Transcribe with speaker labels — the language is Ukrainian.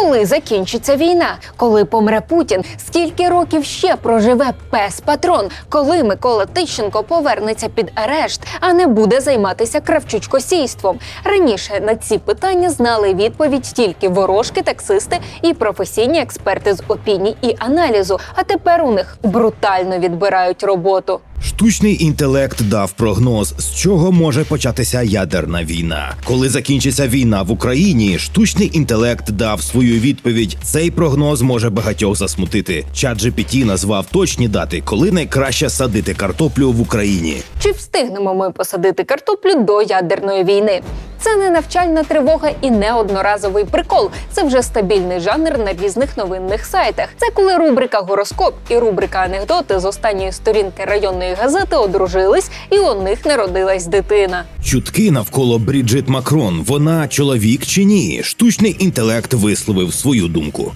Speaker 1: Коли закінчиться війна? Коли помре Путін? Скільки років ще проживе пес патрон? Коли Микола Тищенко повернеться під арешт, а не буде займатися кравчучкосійством? Раніше на ці питання знали відповідь тільки ворожки, таксисти і професійні експерти з опіній і аналізу. А тепер у них брутально відбирають роботу.
Speaker 2: Штучний інтелект дав прогноз, з чого може початися ядерна війна. Коли закінчиться війна в Україні, штучний інтелект дав свою відповідь. Цей прогноз може багатьох засмутити. Чат GPT назвав точні дати, коли найкраще садити картоплю в Україні.
Speaker 1: Чи встигнемо ми посадити картоплю до ядерної війни? Це не навчальна тривога і не одноразовий прикол. Це вже стабільний жанр на різних новинних сайтах. Це коли рубрика Гороскоп і рубрика Анекдоти з останньої сторінки районної газети одружились, і у них народилась дитина.
Speaker 2: Чутки навколо Бріджит Макрон. Вона чоловік чи ні? Штучний інтелект висловив свою думку.